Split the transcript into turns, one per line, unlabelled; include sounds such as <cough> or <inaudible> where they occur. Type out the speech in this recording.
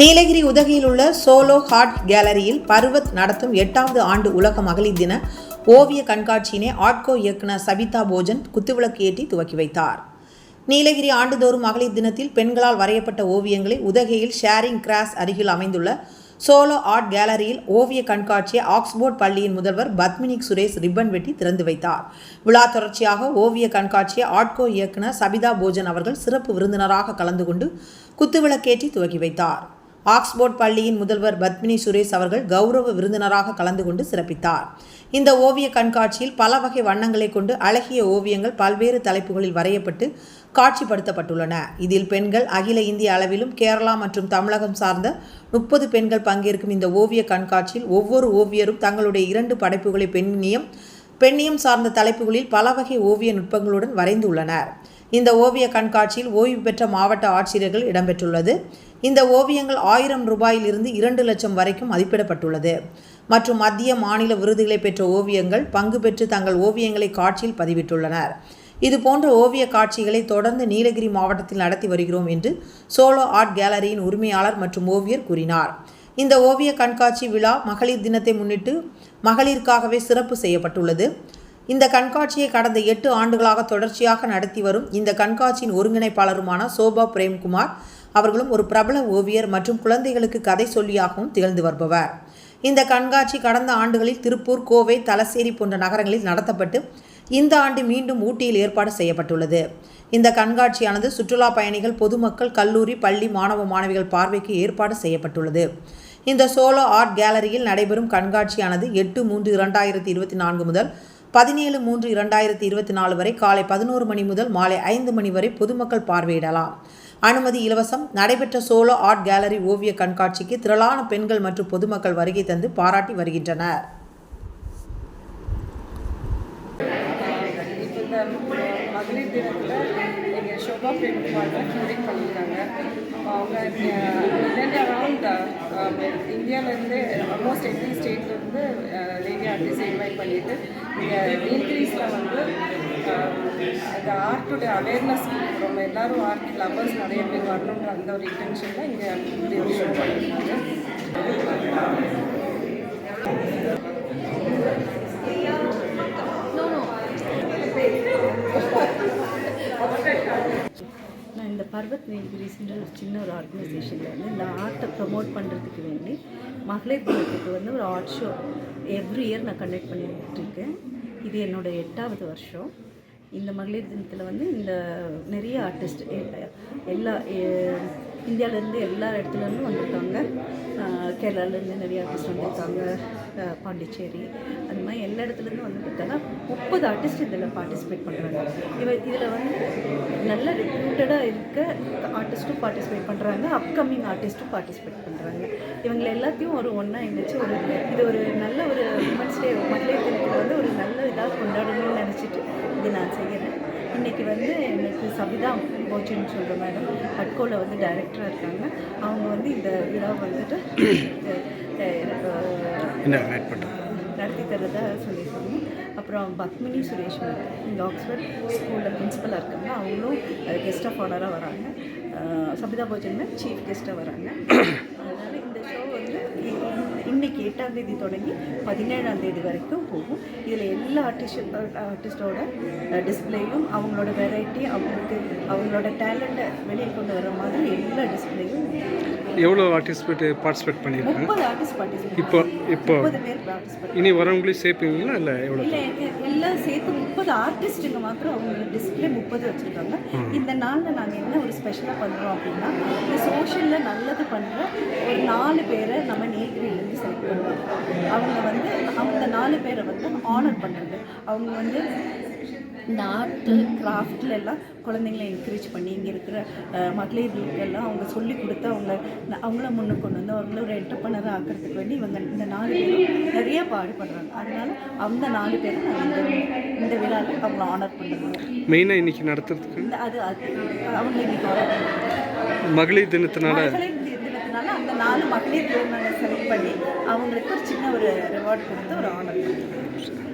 நீலகிரி உதகையில் உள்ள solo heart கேலரியில் பருவத் நடத்தும் எட்டாவது ஆண்டு உலக மகளிர் தின ஓவிய கண்காட்சியினை ஆட்கோ இயக்குனர் சபிதா போஜன் குத்துவிளக்கு ஏற்றி துவக்கி வைத்தார். நீலகிரி ஆண்டுதோறும் மகளிர் தினத்தில் பெண்களால் வரையப்பட்ட ஓவியங்களை உதகையில் ஷேரிங் கிராஸ் அருகில் அமைந்துள்ள சோலோ ஆர்ட் கேலரியில் ஓவிய கண்காட்சியை ஆக்ஸ்போர்ட் பள்ளியின் முதல்வர் பத்மினிக் சுரேஷ் ரிப்பன் வெட்டி திறந்து வைத்தார். விழா தொடர்ச்சியாக ஓவிய கண்காட்சியை ஆட்கோ இயக்குனர் சபிதா போஜன் அவர்கள் சிறப்பு விருந்தினராக கலந்து கொண்டு குத்துவிளக்கேற்றி துவக்கி வைத்தார். ஆக்ஸ்போர்ட் பள்ளியின் முதல்வர் பத்மினி சுரேஷ் அவர்கள் கௌரவ விருந்தினராக கலந்து கொண்டு சிறப்பித்தார். இந்த ஓவிய கண்காட்சியில் பல வகை வண்ணங்களை கொண்டு அழகிய ஓவியங்கள் பல்வேறு தலைப்புகளில் வரையப்பட்டு காட்சிப்படுத்தப்பட்டுள்ளன. இதில் பெண்கள் அகில இந்திய அளவிலும் கேரளா மற்றும் தமிழகம் சார்ந்த முப்பது பெண்கள் பங்கேற்கும் இந்த ஓவிய கண்காட்சியில் ஒவ்வொரு ஓவியரும் தங்களுடைய இரண்டு படைப்புகளை பெண்ணியம் பெண்ணியம் சார்ந்த தலைப்புகளில் பல வகை ஓவிய நுட்பங்களுடன் வரைந்துள்ளனர். இந்த ஓவிய கண்காட்சியில் ஓய்வு பெற்ற மாவட்ட ஆட்சியர்கள் இடம்பெற்றுள்ளது. இந்த ஓவியங்கள் ஆயிரம் ரூபாயில் இருந்து இரண்டு லட்சம் வரைக்கும் மதிப்பிடப்பட்டுள்ளது. மற்றும் மத்திய மாநில விருதுகளை பெற்ற ஓவியங்கள் பங்கு பெற்று தங்கள் ஓவியங்களை காட்சியில் பதிவிட்டுள்ளனர். இது போன்ற ஓவிய காட்சிகளை தொடர்ந்து நீலகிரி மாவட்டத்தில் நடத்தி வருகிறோம் என்று சோலோ ஆர்ட் கேலரியின் உரிமையாளர் மற்றும் ஓவியர் கூறினார். இந்த ஓவிய கண்காட்சி விழா மகளிர் தினத்தை முன்னிட்டு மகளிருக்காகவே சிறப்பு செய்யப்பட்டுள்ளது. இந்த கண்காட்சியை கடந்த எட்டு ஆண்டுகளாக தொடர்ச்சியாக நடத்தி வரும் இந்த கண்காட்சியின் ஒருங்கிணைப்பாளருமான சோபா பிரேம்குமார் அவர்களும் ஒரு பிரபல ஓவியர் மற்றும் குழந்தைகளுக்கு கதை சொல்லியாகவும் திகழ்ந்து வருபவர். இந்த கண்காட்சி கடந்த ஆண்டுகளில் திருப்பூர் கோவை தலசேரி போன்ற நகரங்களில் நடத்தப்பட்டு இந்த ஆண்டு மீண்டும் ஊட்டியில் ஏற்பாடு செய்யப்பட்டுள்ளது. இந்த கண்காட்சியானது சுற்றுலா பயணிகள் பொதுமக்கள் கல்லூரி பள்ளி மாணவ மாணவிகள் பார்வைக்கு ஏற்பாடு செய்யப்பட்டுள்ளது. இந்த சோலோ ஆர்ட் கேலரியில் நடைபெறும் கண்காட்சியானது எட்டு மூன்று இரண்டாயிரத்தி இருபத்தி நான்கு முதல் பதினேழு மூன்று இரண்டாயிரத்தி இருபத்தி நாலு வரை காலை பதினோரு மணி முதல் மாலை ஐந்து மணி வரை பொதுமக்கள் பார்வையிடலாம். அனுமதி இலவசம் நடைபெற்ற சோலோ ஆர்ட் கேலரி ஓவிய கண்காட்சிக்கு திரளான பெண்கள் மற்றும் பொதுமக்கள் வருகை தந்து பாராட்டி வருகின்றனர்.
மகளிர் தினத்தில் எங்கள் ஷோபா பிரேம்குமார் தான் பண்ணியிருக்காங்க அவங்க இதன் அரவுண்ட் இந்தியாவிலேருந்து ஆல்மோஸ்ட் எவ்ரி ஸ்டேட்லேருந்து லேடி ஆர்டிஸ்ட் இன்வைட் பண்ணிட்டு இங்கே நீல்கிரிஸில் வந்து அந்த ஆர்ட்டுடைய அவேர்னஸ் நம்ம எல்லாரும் ஆர்ட் லவர்ஸ் நிறைய பேர் வரணுன்ற அந்த ஒரு இன்டென்ஷனில் இங்கே இப்படி ஒரு ஷோ பண்ணியிருக்காங்க.
நான் இந்த பர்வத் நீல்கிரிஸ்ன்ற ஒரு சின்ன ஒரு ஆர்கனைசேஷனில் வந்து இந்த ஆர்ட்டை ப்ரமோட் பண்ணுறதுக்கு வேண்டி மகளிர் தினத்துக்கு வந்து ஒரு ஆர்ட் ஷோ எவ்ரி இயர் நான் கண்டக்ட் பண்ணிட்டுருக்கேன். இது என்னோடய எட்டாவது வருஷம். இந்த மகளிர் தினத்தில் வந்து இந்த நிறைய ஆர்டிஸ்ட் எல்லா இந்தியாவிலேருந்து எல்லா இடத்துலேருந்தும் வந்திருக்காங்க. ஆஹ் கேரளாலேருந்து நிறைய ஆர்டிஸ்ட் வந்திருக்காங்க. பாண்டிச்சேரி. அந்த மாதிரி எல்லா இடத்துலேருந்து வந்துருக்காங்க முப்பது ஆர்டிஸ்ட் இதில் பார்ட்டிசிபேட் பண்ணுறாங்க இவ இதில் வந்து நல்ல ரெப்யூட்டடாக இருக்க ஆர்டிஸ்ட்டும் பார்ட்டிசிபேட் பண்ணுறாங்க அப்கமிங் ஆர்டிஸ்ட்டும் பார்ட்டிசிபேட் பண்ணுறாங்க இவங்களை எல்லாத்தையும் ஒரு ஒன்றா இணைச்சு ஒரு இது ஒரு நல்ல ஒரு உமன்ஸ் டே மகளிர் தினத்தில் வந்து ஒரு நல்ல இதாக கொண்டாடணும்னு நினச்சிட்டு இது நான் செய்கிறேன் இன்றைக்கி வந்து எனக்கு சபிதா போச்சின்னு சொல்கிற மேடம் அட்கோவில் வந்து டைரக்டராக இருக்காங்க. அவங்க வந்து இந்த விழா வந்துட்டு <coughs> நடத்தி தரதா சொல்லியிருக்காங்க. அப்புறம் பத்மினி சுரேஷ்வர் இந்த ஆக்ஸ்ஃபர்ட் ஸ்கூலில் பிரின்ஸிபலாக இருக்காங்க அவங்களும் கெஸ்ட் ஆஃப் ஆனராக வராங்க. சபிதா போஜன் சீஃப் கெஸ்ட்டாக வராங்க அதனால் இந்த ஷோ வந்து இ- இன்னைக்கு எட்டாம் தேதி தொடங்கி பதினேழாம் தேதி வரைக்கும் போகும். இதில் எல்லா ஆர்டிஸ்ட் ஆர்டிஸ்டோட டிஸ்பிளேயும் அவங்களோட வெரைட்டி அவங்களுக்கு அவங்களோட டேலண்ட்டை வெளியே கொண்டு வர மாதிரி எல்லா டிஸ்பிளேயும்
எவ்வளோ ஆர்டிஸ்பேட் பார்ட்டிசிபேட் பண்ணியிருக்காங்க?
பார்ட்டிசிபேட்
இப்போ இப்போ
பார்ட்டிசிபேட்
இனி வரவங்களையும் சேர்ப்பீங்களா இல்லை எவ்வளோ
எல்லாம் சேர்த்து முப்பது ஆர்டிஸ்ட்டுங்க மாத்திரம் அவங்க டிஸ்பிளே முப்பது வச்சுருக்காங்க. இந்த நாளில் நாங்கள் என்ன ஒரு ஸ்பெஷலாக பண்ணுறோம் அப்படின்னா இந்த சோஷியலில் நல்லது பண்ணுற ஒரு நாலு பேரை நம்ம நீலகிரியிலேருந்து செலக்ட் பண்ணுறோம் அவங்க வந்து அந்த நாலு பேரை வந்து ஆனர் பண்ணுறது அவங்க வந்து இந்த ஆர்ட்டு கிராஃப்டில் எல்லாம் குழந்தைங்களை என்கரேஜ் பண்ணி இங்கே இருக்கிற அஹ், மகளிர்களுக்கெல்லாம் அவங்க சொல்லி கொடுத்து அவங்க அவங்கள முன்னுக்கு கொண்டு வந்து அவங்கள ஒரு என்டர்பனராக ஆக்கிறதுக்கு வேண்டி இவங்க இந்த நாலு பேரும் நிறைய பாடுபடுறாங்க. அதனால அந்த நாலு பேரும் இந்த இந்த விழாவில் அவங்கள ஆனர் பண்ணுறாங்க
மெயினாக இன்னைக்கு நடத்துறதுக்கு?
இந்த அது அது அவங்க இன்னைக்கு.
மகளிர் தினத்தினால?
மகளிர் தினத்தினால அந்த நாலு மகளிர் நாங்கள் செலக்ட் பண்ணி அவங்களுக்கு ஒரு சின்ன ஒரு ரிவார்ட் கொடுத்து ஒரு ஆனர் பண்ணுறோம்